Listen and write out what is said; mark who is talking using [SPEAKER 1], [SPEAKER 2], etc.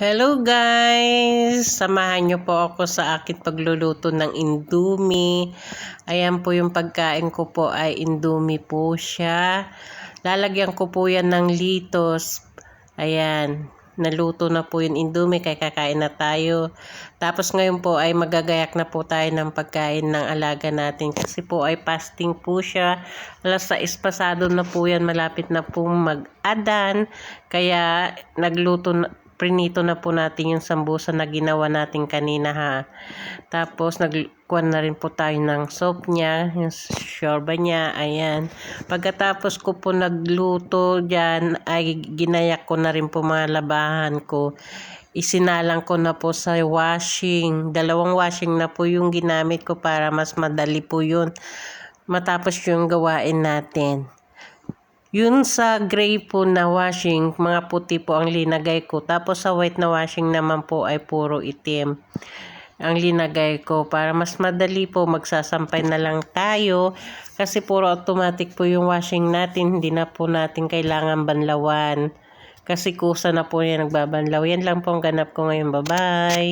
[SPEAKER 1] Hello guys! Samahan niyo po ako sa akin pagluluto ng indomie. Ayan po yung pagkain ko po ay indomie po siya. Lalagyan ko po yan ng litos. Ayan. Naluto na po yung indomie kaya kakain na tayo. Tapos ngayon po ay magagayak na po tayo ng pagkain ng alaga natin. Kasi po ay fasting po siya. Alas 6 pasado na po yan. Malapit na po mag-adan. Kaya nagluto na, prinito na po natin yung sambusa na ginawa natin kanina ha. Tapos nagkuhan na rin po tayo ng soap niya, yung shorba niya, ayan. Pagkatapos ko po nagluto dyan, ay ginayak ko na rin po mga labahan ko. Isinalang ko na po sa washing. Dalawang washing na po yung ginamit ko para mas madali po yun. Matapos yung gawain natin. Yun sa gray po na washing, mga puti po ang linagay ko. Tapos sa white na washing naman po ay puro itim ang linagay ko. Para mas madali po magsasampay na lang tayo. Kasi puro automatic po yung washing natin. Hindi na po natin kailangan banlawan. Kasi kusa na po yan nagbabanlaw. Yan lang po ang ganap ko ngayon. Bye bye